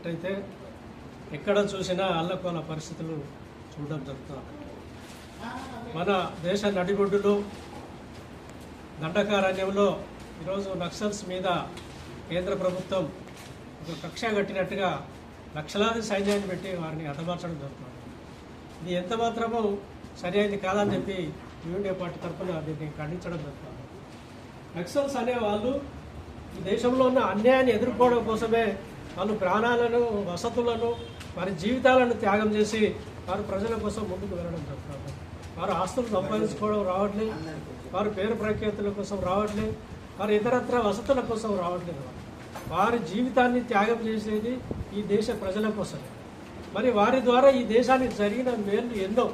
చూసుకున్నట్టయితే ఎక్కడ చూసినా అల్లకోల పరిస్థితులు చూడడం జరుగుతుంది. మన దేశ నడిబొడ్డులో దండకారణ్యంలో ఈరోజు నక్సల్స్ మీద కేంద్ర ప్రభుత్వం ఒక కక్ష కట్టినట్టుగా లక్షలాది సైన్యాన్ని పెట్టి వారిని హతమార్చడం జరుగుతుంది. ఇది ఎంత మాత్రమో సరి అయింది కాదని చెప్పి యూనియన్ పార్టీ తరఫున దీన్ని ఖండించడం జరుగుతుంది. నక్సల్స్ అనే వాళ్ళు ఈ దేశంలో ఉన్న అన్యాయాన్ని ఎదుర్కోవడం కోసమే వాళ్ళు ప్రాణాలను వసతులను వారి జీవితాలను త్యాగం చేసి వారు ప్రజల కోసం ముందుకు వెళ్ళడం జరుగుతుంది వారు ఆస్తులు సంపాదించుకోవడం రావట్లేదు. వారు పేరు ప్రఖ్యాతుల కోసం రావట్లేదు. వారు ఇతరత్ర వసతుల కోసం రావట్లేదు. వారి జీవితాన్ని త్యాగం చేసేది ఈ దేశ ప్రజల కోసం మరి వారి ద్వారా ఈ దేశానికి జరిగిన మేలు ఎన్నో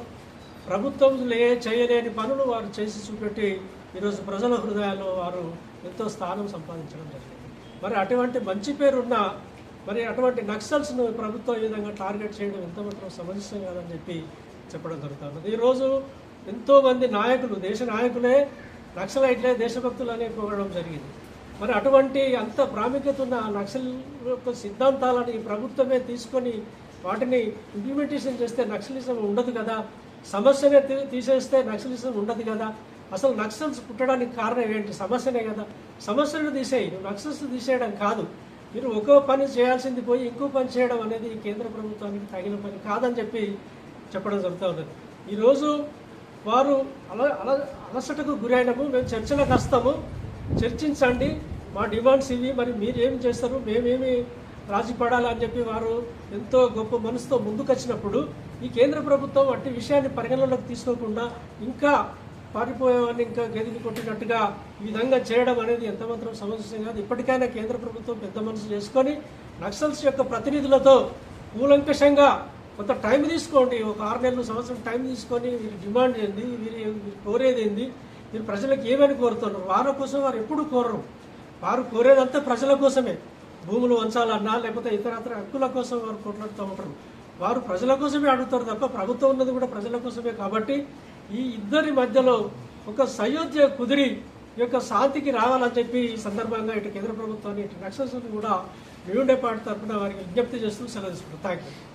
ప్రభుత్వం లే చేయలేని పనులు వారు చేసి చూపెట్టి ఈరోజు ప్రజల హృదయాల్లో వారు ఎంతో స్థానం సంపాదించడం జరిగింది. మరి అటువంటి మంచి పేరున్న మరి అటువంటి నక్సల్స్ను ప్రభుత్వం ఈ విధంగా టార్గెట్ చేయడం ఎంత మాత్రం సమంజసం కాదని చెప్పి చెప్పడం జరుగుతుంది. ఈరోజు ఎంతోమంది నాయకులు దేశ నాయకులే నక్సలైట్లే దేశభక్తులు అనే పోగడం జరిగింది. మరి అటువంటి అంత ప్రాముఖ్యత ఉన్న నక్సల్ యొక్క సిద్ధాంతాలని ప్రభుత్వమే తీసుకొని వాటిని ఇంప్లిమెంటేషన్ చేస్తే నక్సలిజం ఉండదు కదా? సమస్యనే తీ- తీసేస్తే నక్సలిజం ఉండదు కదా? అసలు నక్సల్స్ పుట్టడానికి కారణం ఏంటి? సమస్యనే కదా? సమస్యను తీసేయి. నక్సల్స్ తీసేయడం కాదు. మీరు ఒక్కో పని చేయాల్సింది పోయి ఇంకో పని చేయడం అనేది కేంద్ర ప్రభుత్వానికి తగిన పని కాదని చెప్పి చెప్పడం జరుగుతూ ఉన్నది. ఈరోజు వారు అల అల అలసటకు గురైనము మేము చర్చలకు వస్తాము చర్చించండి మా డిమాండ్స్ ఇవి మరి మీరేం చేస్తారు మేమేమి రాజీ పడాలని అని చెప్పి వారు ఎంతో గొప్ప మనసుతో ముందుకొచ్చినప్పుడు ఈ కేంద్ర ప్రభుత్వం అట్టి విషయాన్ని పరిగణనలోకి తీసుకోకుండా ఇంకా పారిపోయేవాడిని ఇంకా గదిని కొట్టినట్టుగా ఈ విధంగా చేయడం అనేది ఎంతమాత్రం సమస్య సమంజసం కాదు. ఇప్పటికైనా కేంద్ర ప్రభుత్వం పెద్ద మనసు చేసుకొని నక్సల్స్ యొక్క ప్రతినిధులతో కూలంకషంగా కొంత టైం తీసుకోండి. ఒక ఆరు నెలలు సంవత్సరం టైం తీసుకొని వీరి డిమాండ్ ఏంది వీరి వీరు కోరేది ఏంది మీరు ప్రజలకు ఏమని కోరుతున్నారు? వారి కోసం వారు ఎప్పుడు కోరరు. వారు కోరేదంతా ప్రజల కోసమే. భూములు వంచాలన్నా లేకపోతే ఇతరత్ర హక్కుల కోసం వారు కొట్లాడుతూ ఉంటారు. వారు ప్రజల కోసమే అడుగుతారు తప్ప ప్రభుత్వం ఉన్నది కూడా ప్రజల కోసమే కాబట్టి ఈ ఇద్దరి మధ్యలో ఒక సయోధ్య కుదిరి యొక్క శాంతికి రావాలని చెప్పి ఈ సందర్భంగా ఇటు కేంద్ర ప్రభుత్వాన్ని ఇటు నక్సల్స్ కూడా న్యూ పార్టీ తరఫున వారికి విజ్ఞప్తి చేస్తూ సెలవు తీసుకుంటారు థ్యాంక్ యూ